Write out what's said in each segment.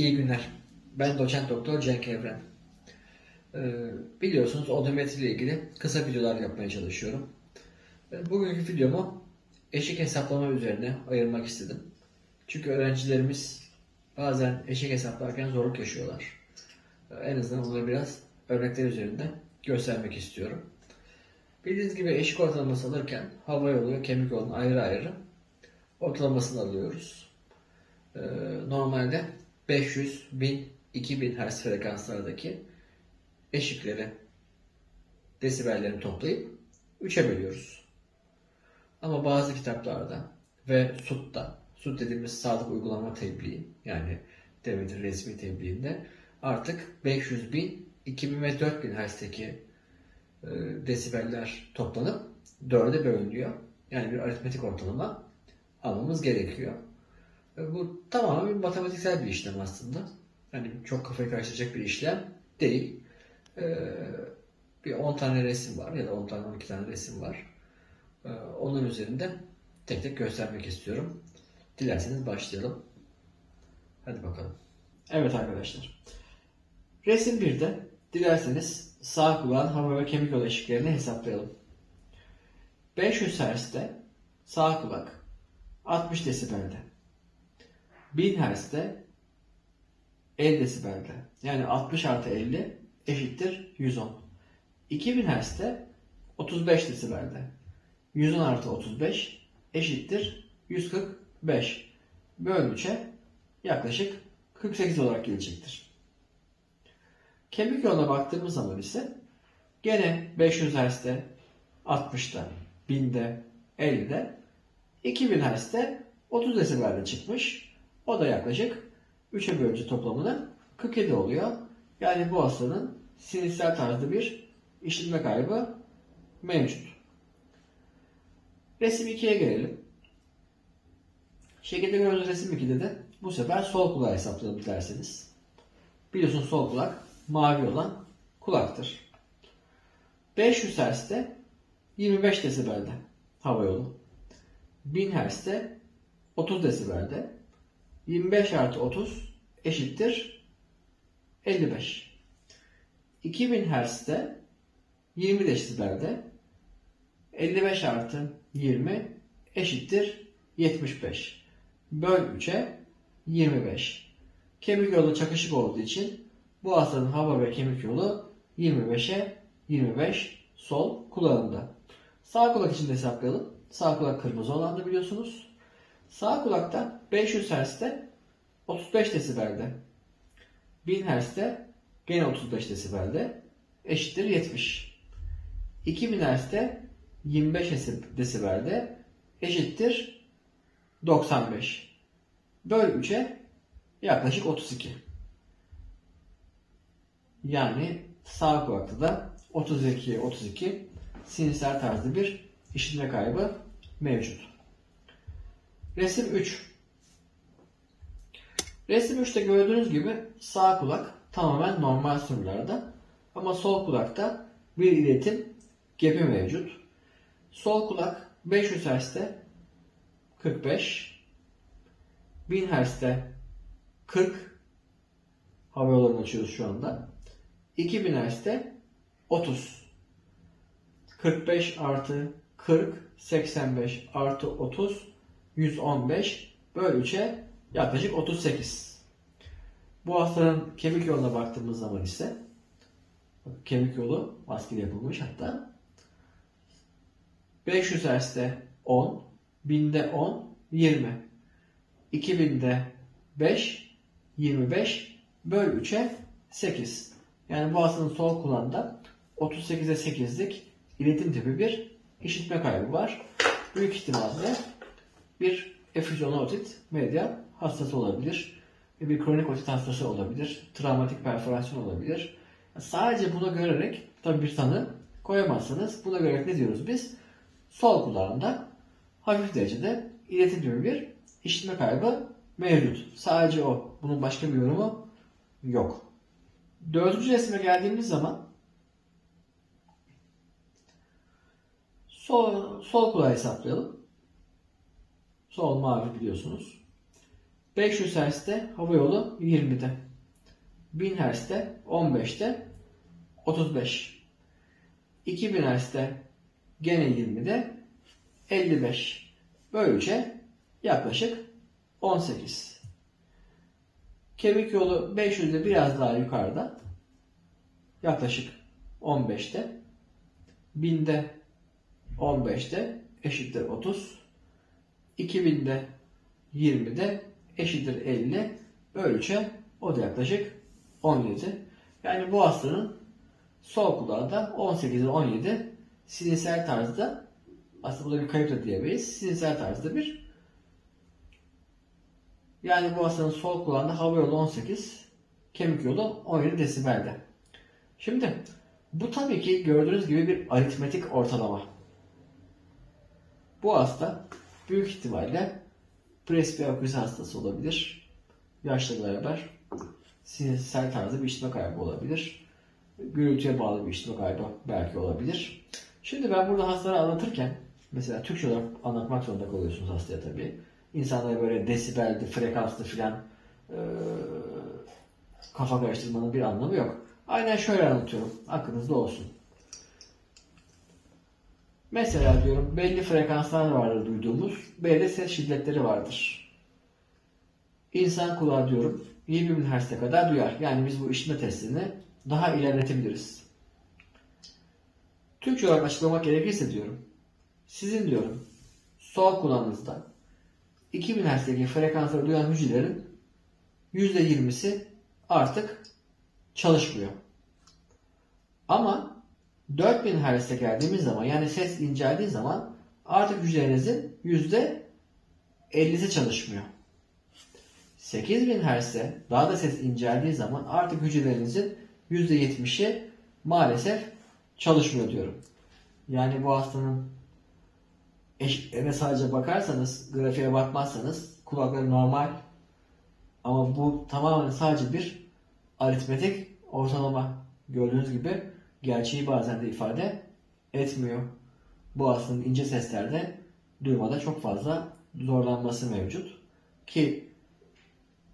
İyi günler. Ben doçent doktor Cenk Evren. Ee, biliyorsunuz odometri ile ilgili kısa videolar yapmaya çalışıyorum. Ee, Bugünkü videomu eşik hesaplama üzerine ayırmak istedim. Çünkü öğrencilerimiz bazen eşik hesaplarken zorluk yaşıyorlar. Ee, En azından onları biraz örnekler üzerinde göstermek istiyorum. Bildiğiniz gibi eşik ortalaması alırken hava yolu ve kemik yolunu ayrı ayrı ortalamasını alıyoruz. Ee, normalde 500, 1000, 2000 Hz frekanslardaki eşikleri, desibellerini toplayıp 3'e bölüyoruz. Ama bazı kitaplarda ve SUT'ta, SUT dediğimiz sağlık uygulama tebliği yani devletin resmi tebliğinde artık 500 bin, 2000 ve 4000 Hz'deki e, desibeller toplanıp 4'e bölünüyor. Yani bir aritmetik ortalama almamız gerekiyor. E, Bu tamamen bir matematiksel bir işlem aslında. Hani çok kafayı karıştıracak bir işlem değil. E, bir 10 tane resim var ya da 10 tane 12 tane resim var. E, Onun üzerinde tek tek göstermek istiyorum. Dilerseniz başlayalım. Hadi bakalım. Evet arkadaşlar. Resim 1'de dilerseniz sağ kulağın hava ve kemik yolu eşiklerini hesaplayalım. 500 Hz'de sağ kulak 60 desibelde. 1000 Hz'de 50 desibelde. Yani 60 artı 50 eşittir 110. 2000 Hz'de 35 desibelde. 110 artı 35 eşittir 145. Bölü 3'e yaklaşık 48 olarak gelecektir. Kemik yoluna baktığımız zaman ise gene 500 Hz'de 60'da 1000'de 50'de 2000 Hz'de 30 desibelde çıkmış. O da yaklaşık 3'e bölünce toplamını 47 oluyor. Yani bu hastanın sinirsel tarzda bir işitme kaybı mevcut. Resim 2'ye gelelim. Şekilde gördüğünüz resim 2'de de bu sefer sol kulağı hesaplayalım derseniz. Biliyorsun sol kulak mavi olan kulaktır. 500 Hz'de 25 desibelde hava yolu. 1000 Hz'de 30 desibelde 25 artı 30 eşittir 55. 2000 Hz'de 20 desibelde 55 artı 20 eşittir 75. Böl 3'e 25. Kemik yolu çakışık olduğu için bu hastanın hava ve kemik yolu 25'e 25 sol kulağında. Sağ kulak için de hesaplayalım. Sağ kulak kırmızı olandı biliyorsunuz. Sağ kulakta 500 Hz'de 35 desibelde. 1000 Hz'de gene 35 desibelde eşittir 70. 2000 Hz'de 25 desibelde eşittir 95. Böl 3'e yaklaşık 32. Yani sağ kulakta da 32 32 sinirsel tarzda bir işitme kaybı mevcut. Resim 3. Resim 3'te gördüğünüz gibi sağ kulak tamamen normal sınırlarda ama sol kulakta bir iletim gepi mevcut. Sol kulak 500 Hz'de 45 1000 Hz'de 40 hava yollarını açıyoruz şu anda. 2000 Hz'de 30 45 artı 40 85 artı 30 115 bölü 3'e yaklaşık 38. Bu hastanın kemik yoluna baktığımız zaman ise kemik yolu maskeli yapılmış hatta 500 Hz'de 10 1000'de 10 20 2000'de 5 25 böl 3'e 8. Yani bu hastanın sol kulağında 38'e 8'lik iletim tipi bir işitme kaybı var. Büyük ihtimalle bir efüzyon otit medya hastası olabilir. Bir kronik otit hastası olabilir. Travmatik perforasyon olabilir. Sadece buna görerek tabi bir tanı koyamazsınız. Buna göre ne diyoruz biz? Sol kulağında hafif derecede iletim tipi bir işitme kaybı mevcut. Sadece o. Bunun başka bir yorumu yok. Dördüncü resme geldiğimiz zaman sol, sol kulağı hesaplayalım. Sol mavi biliyorsunuz. 500 Hz'de hava yolu 20'de. 1000 Hz'de 15'te 35. 2000 Hz'de gene 20'de 55. Böylece yaklaşık 18. Kemik yolu 500'de biraz daha yukarıda. Yaklaşık 15'te. 1000'de 15'te eşittir 30. 2000'de 20'de eşittir 50. Böylece o da yaklaşık 17. Yani bu hastanın sol kulağı da 18 ve 17 sinirsel tarzda aslında bu da bir kayıp da diyemeyiz. Sinirsel tarzda bir yani bu hastanın sol kulağında hava yolu 18, kemik yolu 17 desibelde. Şimdi bu tabii ki gördüğünüz gibi bir aritmetik ortalama. Bu hasta büyük ihtimalle presbiyokriz hastası olabilir. Yaşla beraber sinirsel tarzda bir işitme kaybı olabilir. Gürültüye bağlı bir işitme kaybı belki olabilir. Şimdi ben burada hastaları anlatırken mesela Türkçe olarak anlatmak zorunda kalıyorsunuz hastaya tabii. İnsanlara böyle desibeldi, frekanslı filan e, kafa karıştırmanın bir anlamı yok. Aynen şöyle anlatıyorum. Aklınızda olsun. Mesela diyorum belli frekanslar vardır duyduğumuz, belli ses şiddetleri vardır. İnsan kulağı diyorum 20 bin Hz'e kadar duyar. Yani biz bu işitme testini daha ilerletebiliriz. Türkçe olarak açıklamak gerekirse diyorum. Sizin diyorum sol kulağınızda 2000 Hz'deki frekansları duyan hücrelerin %20'si artık çalışmıyor. Ama 4000 Hz'e geldiğimiz zaman yani ses inceldiği zaman artık hücrelerinizin %50'si çalışmıyor. 8000 Hz'e daha da ses inceldiği zaman artık hücrelerinizin %70'i maalesef çalışmıyor diyorum. Yani bu hastanın eve sadece bakarsanız, grafiğe bakmazsanız kulakları normal ama bu tamamen sadece bir aritmetik ortalama. Gördüğünüz gibi gerçeği bazen de ifade etmiyor. Bu hastanın ince seslerde duymada çok fazla zorlanması mevcut. Ki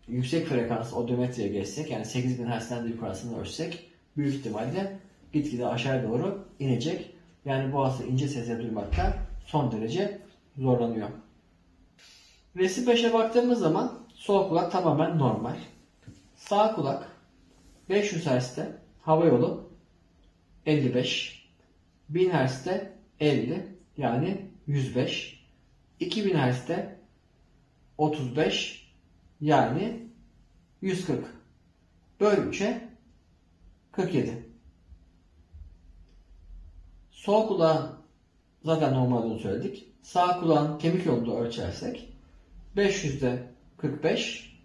yüksek frekans odometreye geçsek yani 8000 Hz'den de yukarısını ölçsek büyük ihtimalle gitgide aşağı doğru inecek. Yani bu hasta ince sesleri duymakta son derece zorlanıyor. Resim 5'e baktığımız zaman sol kulak tamamen normal. Sağ kulak 500 Hz'de hava yolu 55 1000 Hz'de 50 yani 105 2000 Hz'de 35 yani 140 böl 3'e 47 sol kulağın zaten normal olduğunu söyledik. Sağ kulağın kemik yolunu ölçersek 500'de 45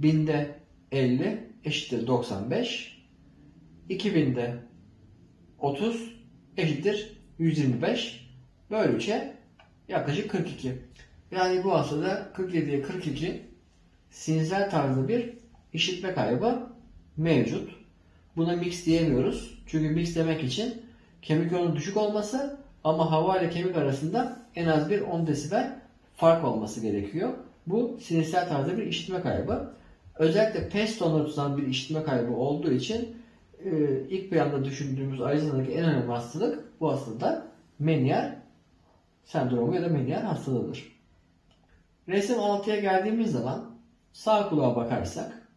1000'de 50 eşittir 95 2000'de 30 eşittir 125 böylece yaklaşık 42. Yani bu hastada 47'ye 42 sinüzel tarzda bir işitme kaybı mevcut. Buna mix diyemiyoruz. Çünkü mix demek için kemik yolunun düşük olması ama hava ile kemik arasında en az bir 10 desibel fark olması gerekiyor. Bu sinirsel tarzda bir işitme kaybı. Özellikle pes tutan bir işitme kaybı olduğu için e, ilk planda düşündüğümüz Arizona'daki en önemli hastalık bu hastalıkta Menier sendromu ya da Menier hastalığıdır. Resim 6'ya geldiğimiz zaman sağ kulağa bakarsak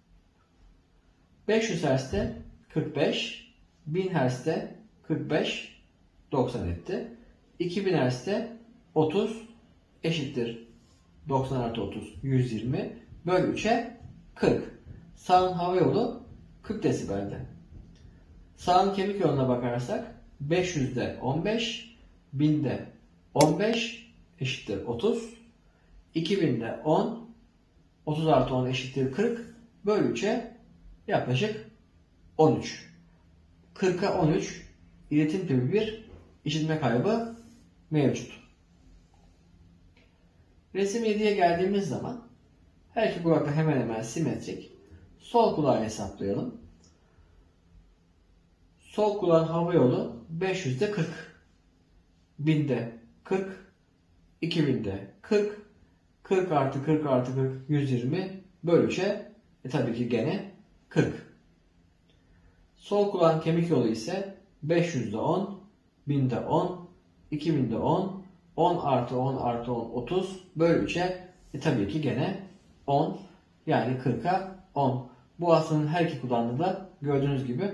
500 Hz'de 45, 1000 Hz'de 45, 90 etti. 2000 Hz'de 30 eşittir 90 artı 30 120 bölü 3'e 40. Sağın hava yolu 40 desibelde. Sağın kemik yoluna bakarsak 500'de 15, 1000'de 15 eşittir 30. 2000'de 10, 30 artı 10 eşittir 40 bölü 3'e yaklaşık 13. 40'a 13 iletim tipi bir işitme kaybı mevcut. Resim 7'ye geldiğimiz zaman her iki kulakta hemen hemen simetrik. Sol kulağı hesaplayalım. Sol kulağın hava yolu 500'de 40. 1000'de 40. 2000'de 40. 40 artı 40 artı 40 120 Böl 3'e e tabii ki gene 40. Sol kulağın kemik yolu ise 500'de 10, 1000'de 10, 2000'de 10, 10 artı 10 artı 10 30 bölü 3'e e tabii ki gene 10 yani 40'a 10. Bu hastanın her iki kulağında da gördüğünüz gibi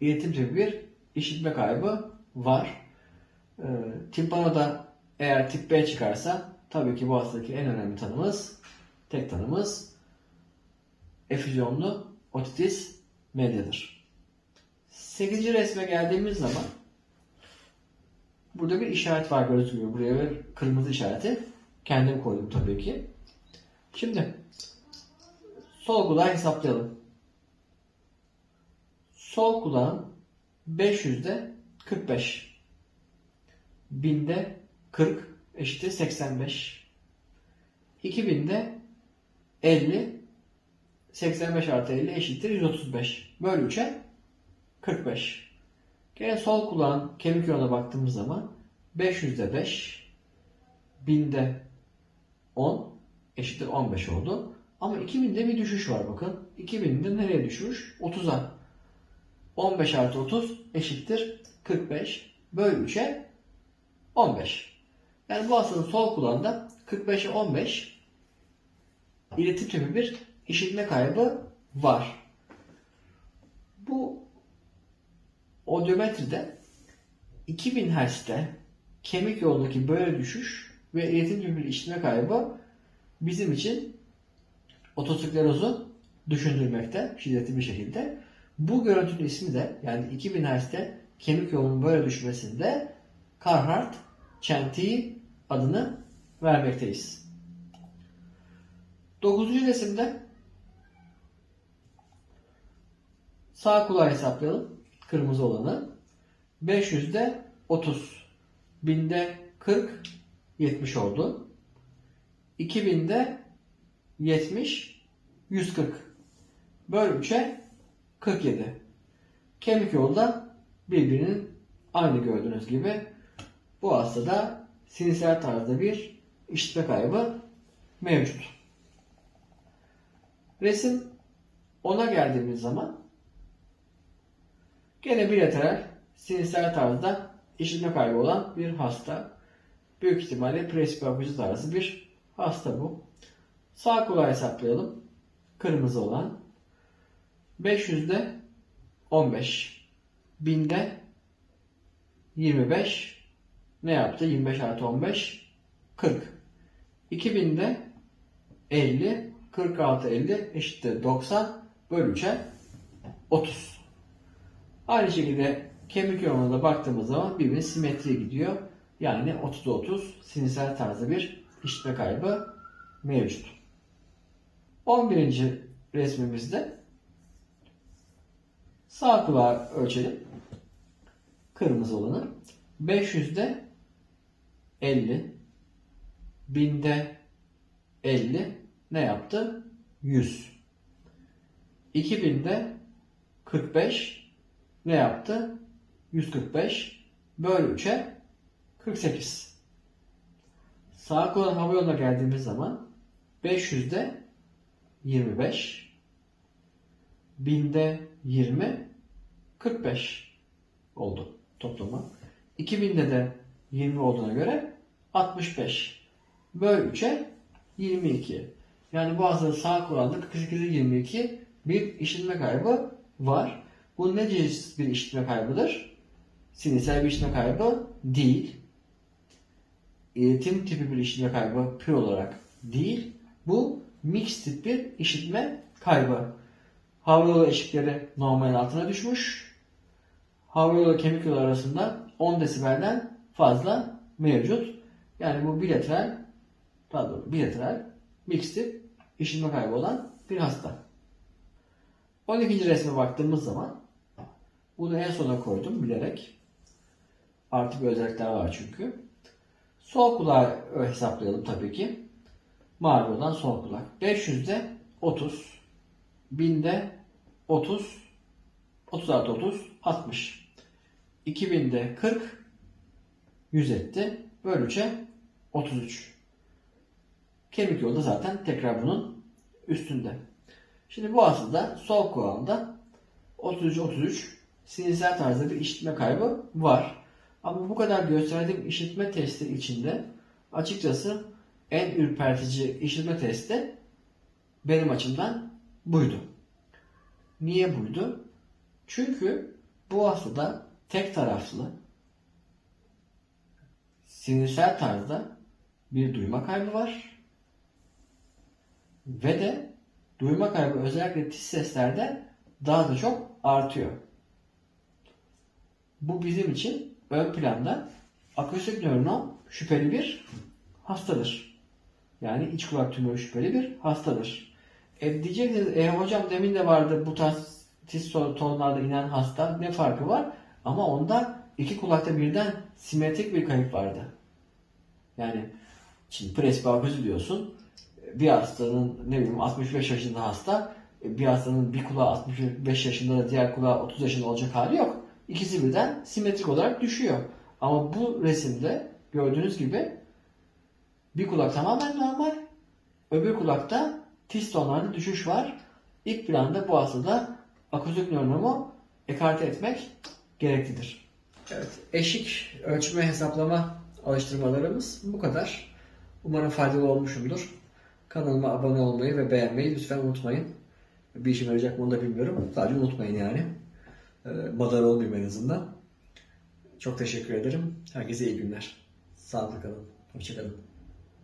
iletim tipi bir işitme kaybı var. Ee, timpanoda eğer tip B çıkarsa tabii ki bu hastadaki en önemli tanımız, tek tanımız efüzyonlu otitis mediadır. 8. resme geldiğimiz zaman burada bir işaret var gözüküyor. Buraya bir kırmızı işareti. Kendim koydum tabii ki. Şimdi sol kulağı hesaplayalım. Sol kulağın 500'de 45. 1000'de 40 eşittir 85. 2000'de 50 85 artı 50 eşittir 135. Bölü 3'e 45. Gene sol kulağın kemik yoluna baktığımız zaman 500'de 5 1000'de 10 eşittir 15 oldu. Ama 2000'de bir düşüş var bakın. 2000'de nereye düşmüş? 30'a. 15 artı 30 eşittir 45 bölü 3'e 15. Yani bu hastanın sol kulağında 45'e 15 iletim tipi bir işitme kaybı var. Bu odyometride 2000 Hz'de kemik yolundaki böyle düşüş ve iletim tipi bir işitme kaybı bizim için otosklerozu düşündürmekte şiddetli bir şekilde. Bu görüntünün ismi de yani 2000 Hz'de kemik yolunun böyle düşmesinde Carhart çentiği adını vermekteyiz. 9. resimde sağ kulağı hesaplayalım. Kırmızı olanı. 500'de 30. 1000'de 40 70 oldu. 2000'de 70 140. Böl 3'e 47. Kemik yolda birbirinin aynı gördüğünüz gibi bu hastada sinisel tarzda bir işitme kaybı mevcut. Resim 10'a geldiğimiz zaman gene bilateral sinisel tarzda işitme kaybı olan bir hasta. Büyük ihtimalle presbiyopezi tarzı bir hasta bu. Sağ kulağı hesaplayalım. Kırmızı olan. 500'de 15. 1000'de 25. Ne yaptı? 25 artı 15. 40. 2000'de 50. 46 50 eşittir 90 bölü 3'e 30. Aynı şekilde kemik yoğunluğuna baktığımız zaman birbirine simetri gidiyor. Yani 30'da 30 sinirsel tarzda bir işitme kaybı mevcut. 11. resmimizde sağ kulağı ölçelim. Kırmızı olanı. 500'de 50 1000'de 50 ne yaptı? 100. 2000'de 45 ne yaptı? 145 bölü 3'e 48. Sağ kolun hava yoluna geldiğimiz zaman 500'de 25 1000'de 20 45 oldu toplamı. 2000'de de 20 olduğuna göre 65 bölü 3'e 22. Yani hastanın sağ kulağında 48'e 22 bir işitme kaybı var. Bu ne cins bir işitme kaybıdır? Sinirsel bir işitme kaybı değil. İletim tipi bir işitme kaybı pür olarak değil. Bu mix tip bir işitme kaybı. Hava yolu eşikleri normalin altına düşmüş. Hava yolu kemik yolu arasında 10 desibelden fazla mevcut. Yani bu bilateral pardon bilateral mix tip işitme kaybı olan bir hasta. 12. resme baktığımız zaman bunu en sona koydum bilerek. Artı bir özellikler var çünkü. Sol kulağı hesaplayalım tabii ki. Mavi olan sol kulak. 500'de 30. 1000'de 30. 30 artı 30 60. 2000'de 40. 100 etti. Bölüçe 33. Kemik yolda zaten tekrar bunun üstünde. Şimdi bu hastada sol kulağında 33-33 sinirsel tarzda bir işitme kaybı var. Ama bu kadar gösterdiğim işitme testi içinde açıkçası en ürpertici işitme testi benim açımdan buydu. Niye buydu? Çünkü bu hastada tek taraflı sinirsel tarzda bir duyma kaybı var. Ve de duyma kaybı özellikle tiz seslerde daha da çok artıyor. Bu bizim için ön planda akustik nöronom şüpheli bir hastadır. Yani iç kulak tümörü şüpheli bir hastadır. E diyeceksiniz, e hocam demin de vardı bu tarz tiz tonlarda inen hasta ne farkı var? Ama onda iki kulakta birden simetrik bir kayıp vardı. Yani şimdi presbaküzü diyorsun. Bir hastanın ne bileyim 65 yaşında hasta bir hastanın bir kulağı 65 yaşında da diğer kulağı 30 yaşında olacak hali yok. İkisi birden simetrik olarak düşüyor. Ama bu resimde gördüğünüz gibi bir kulak tamamen normal. Öbür kulakta tiz tonlarda düşüş var. İlk planda bu hastada akustik nöronomu ekarte etmek gereklidir. Evet, eşik ölçme hesaplama alıştırmalarımız bu kadar. Umarım faydalı olmuşumdur. Kanalıma abone olmayı ve beğenmeyi lütfen unutmayın. Bir işime yarayacak mı onu da bilmiyorum. Sadece unutmayın yani. Ee, Madar olmayayım en azından. Çok teşekkür ederim. Herkese iyi günler. Sağlıklı kalın. Hoşçakalın.